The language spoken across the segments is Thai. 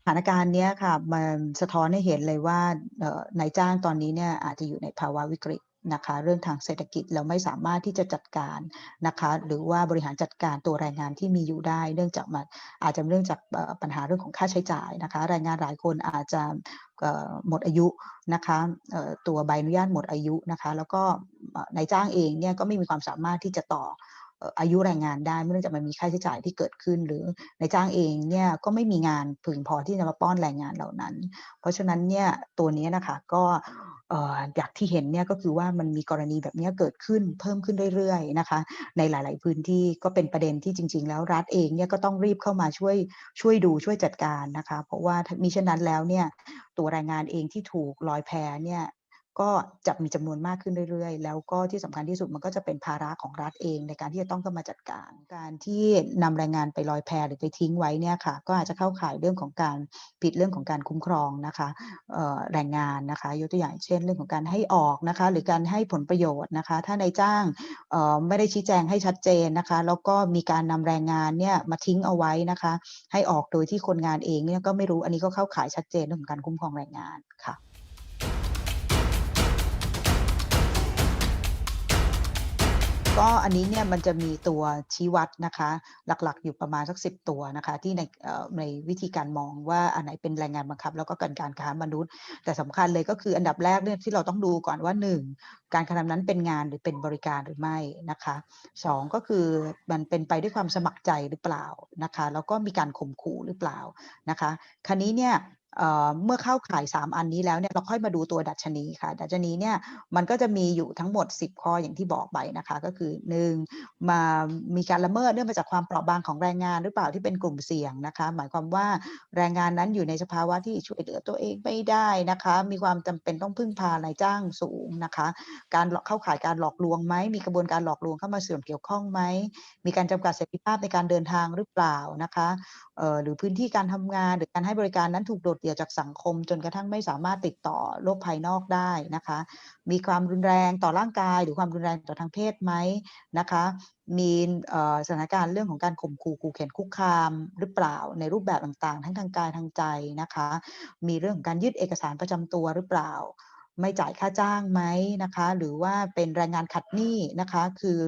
สถานการณ์เนี้ยค่ะมันสะท้อนให้เห็นเลยว่านายจ้างตอนนี้เนี่ยอาจจะอยู่ในภาวะวิกฤตนะคะเรื่องทางเศรษฐกิจแล้วไม่สามารถที่จะจัดการนะคะหรือว่าบริหารจัดการตัวแรงงานที่มีอยู่ได้ เนื่องจากมันอาจจะเนื่องจากปัญหาเรื่องของค่าใช้จ่ายนะคะแรงงานหลายคนอาจจะหมดอายุนะคะตัวใบอนุญาตหมดอายุนะคะแล้วก็นายจ้างเองเนี่ยก็ไม่มีความสามารถที่จะต่อ อายุแรงงานได้เนื่องจากมันมีค่าใช้จ่ายที่เกิดขึ้น หรือในจ้างเองเนี่ยก็ไม่มีงานเพียงพอที่จะมาป้อนแรงงานเหล่านั้น เพราะฉะนั้นเนี่ยตัวนี้นะคะก็เอ่อยางที่เห็นเนี่ยก็คือว่ามันมีกรณีแบบนี้เกิดขึ้นเพิ่มขึ้นเรื่อยๆนะคะ ในหลาย ๆ พื้นที่ก็เป็นประเด็นที่จริง ๆ แล้วรัฐเองเนี่ยก็ต้องรีบเข้ามาช่วยช่วยดูช่วยจัดการนะคะ เพราะว่าถ้ามิฉะนั้นแล้วเนี่ยตัวแรงงานเองที่ถูกลอยแพเนี่ย ก็จะมีจำนวนมากขึ้นเรื่อยๆ แล้วก็ที่สำคัญที่สุดมันก็จะเป็นภาระของรัฐเองในการที่จะต้องเข้ามาจัดการ การที่นำแรงงานไปลอยแพหรือไปทิ้งไว้เนี่ยค่ะก็อาจจะเข้าข่ายเรื่องของการผิดเรื่องของการคุ้มครองนะคะแรงงานนะคะยกตัวอย่างเช่น เรื่องของการให้ออกนะคะหรือการให้ผลประโยชน์นะคะ ถ้านายจ้างไม่ได้ชี้แจงให้ชัดเจนนะคะ แล้วก็มีการนำแรงงานเนี่ยมาทิ้งเอาไว้นะคะ ให้ออกโดยที่คนงานเองเนี่ยก็ไม่รู้อันนี้ก็เข้าข่ายชัดเจนเรื่องของการคุ้มครองแรงงานค่ะ ก็อันนี้เนี่ยมันจะมีตัวชี้วัดนะคะ หลักๆ อยู่ประมาณสัก10ตัวนะคะ ที่ในในวิธีการมองว่าอันไหนเป็นแรงงานบังคับ แล้วก็การการค้ามนุษย์ แต่สำคัญเลยก็คืออันดับแรกเนี่ยที่เราต้องดูก่อนว่า 1 การกระทำนั้นเป็นงานหรือเป็นบริการหรือไม่นะคะ 2 ก็คือมันเป็นไปด้วยความสมัครใจหรือเปล่านะคะ แล้วก็มีการข่มขู่หรือเปล่านะคะคราวนี้เนี่ย เมื่อเข้าข่าย 3 อันนี้แล้วเนี่ยเราค่อยมาดูตัวดัชนีค่ะ ดัชนีเนี่ยมันก็จะมีอยู่ทั้งหมด 10 ข้ออย่างที่บอกไปนะคะ ก็คือ 1 มามีการละเมิดเนื่องมาจากความเปราะบางของแรงงานหรือเปล่าที่เป็นกลุ่มเสี่ยงนะคะ หมายความว่าแรงงานนั้นอยู่ในสภาวะที่ช่วยเหลือตัวเองไม่ได้นะคะ มีความจำเป็นต้องพึ่งพานายจ้างสูงนะคะ การเข้าข่ายการหลอกลวงไหมมีกระบวนการหลอกลวงเข้ามาส่วนเกี่ยวข้องไหมมีการจำกัดเสรีภาพในการเดินทางหรือเปล่านะคะ หรือพื้นที่การทำงานหรือการให้บริการนั้นถูกโดดเดี่ยวจากสังคม จนกระทั่งไม่สามารถติดต่อโลกภายนอกได้นะคะ มีความรุนแรงต่อร่างกาย หรือความรุนแรงต่อทางเพศไหมนะคะ มีสถานการณ์เรื่องของการข่มขู่ขู่เข็นคุกคามหรือเปล่าในรูปแบบต่างๆ ทั้งทางกายทางใจนะคะ มีเรื่องของการยึดเอกสารประจำตัวหรือเปล่า ไม่จ่ายค่าจ้างไหมนะคะ หรือว่าเป็นแรงงานขัดหนี้นะคะ คือ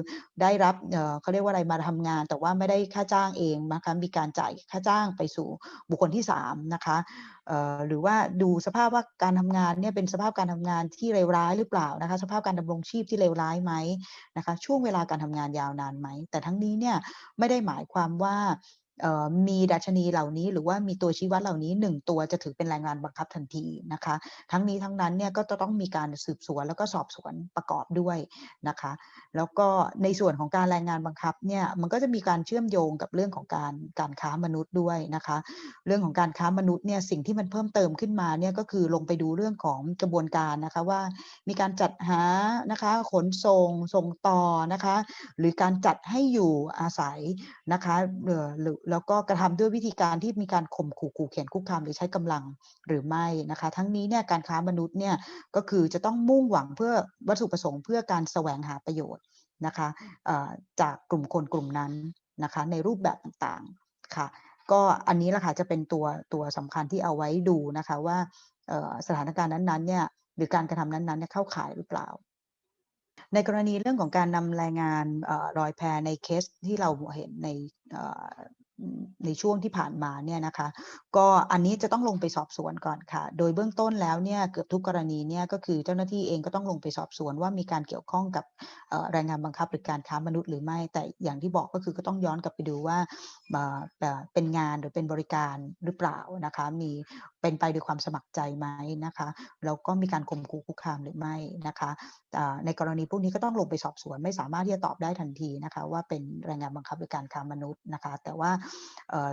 ได้รับเเขาเรียกว่าอะไรมาทำงาน แต่ว่าไม่ได้ค่าจ้างเองนะคะมีการจ่ายค่าจ้างไปสู่บุคคลที่3นะคะหรือว่าดูสภาพว่าการทำงานเนี่ยเป็นสภาพการทำงานที่เลวร้ายหรือเปล่านะคะ สภาพการดำรงชีพที่เลวร้ายไหมนะคะ ช่วงเวลาการทำงานยาวนานไหม แต่ทั้งนี้เนี่ยไม่ได้หมายความว่า มีดัชนีเหล่านี้ หรือว่ามีตัวชี้วัดเหล่านี้ 1 ตัวจะถือเป็นแรงงานบังคับทันทีนะคะ ทั้งนี้ทั้งนั้นเนี่ยก็จะต้องมีการสืบสวนแล้วก็สอบสวนประกอบด้วยนะคะ แล้วก็ในส่วนของการแรงงานบังคับเนี่ยมันก็จะมีการเชื่อมโยงกับเรื่องของการการค้ามนุษย์ด้วยนะคะ เรื่องของการค้ามนุษย์เนี่ยสิ่งที่มันเพิ่มเติมขึ้นมาเนี่ยก็คือลงไปดูเรื่องของกระบวนการนะคะว่ามีการจัดหานะคะขนส่งส่งต่อนะคะ หรือการจัดให้อยู่อาศัยนะคะหรือแล้วก็กระทำด้วยวิธีการที่มีการข่มขู่ขู่เข็นคุกคามหรือใช้กำลังหรือไม่นะคะ ทั้งนี้เนี่ยการค้ามนุษย์เนี่ยก็คือจะต้องมุ่งหวังเพื่อวัตถุประสงค์เพื่อการแสวงหาประโยชน์นะคะจากกลุ่มคนกลุ่มนั้นนะคะในรูปแบบต่างๆค่ะก็อันนี้แหละค่ะจะเป็นตัวตัวสำคัญที่เอาไว้ดูนะคะว่าสถานการณ์นั้นๆเนี่ยหรือการกระทำนั้นๆเนี่ยเข้าข่ายหรือเปล่า ในกรณีเรื่องของการนำแรงงานเอ่อลอยแพในเคสที่เราเห็นใน ในช่วงที่ผ่านมาเนี่ยนะคะ ก็อันนี้จะต้องลงไปสอบสวนก่อนค่ะ โดยเบื้องต้นแล้วเนี่ยเกือบทุกกรณีเนี่ยก็คือเจ้าหน้าที่เองก็ต้องลงไปสอบสวนว่ามีการเกี่ยวข้องกับแรงงานบังคับหรือการค้ามนุษย์หรือไม่ แต่อย่างที่บอกก็คือก็ต้องย้อนกลับไปดูว่าเป็นงานหรือเป็นบริการหรือเปล่านะคะ มี เป็นไปด้วยความสมัครใจไหมนะคะแล้วก็มีการข่มขู่คุกคามหรือไม่นะคะในกรณีพวกนี้ก็ต้องลงไปสอบสวน ไม่สามารถที่จะตอบได้ทันทีนะคะว่าเป็นแรงงานบังคับหรือการค้ามนุษย์นะคะแต่ว่า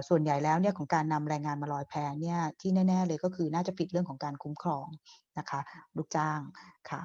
ส่วนใหญ่แล้วเนี่ยของการนำแรงงานมาลอยแพเนี่ยที่แน่ ๆ เลยก็คือน่าจะผิดเรื่องของการคุ้มครองนะคะลูกจ้างค่ะ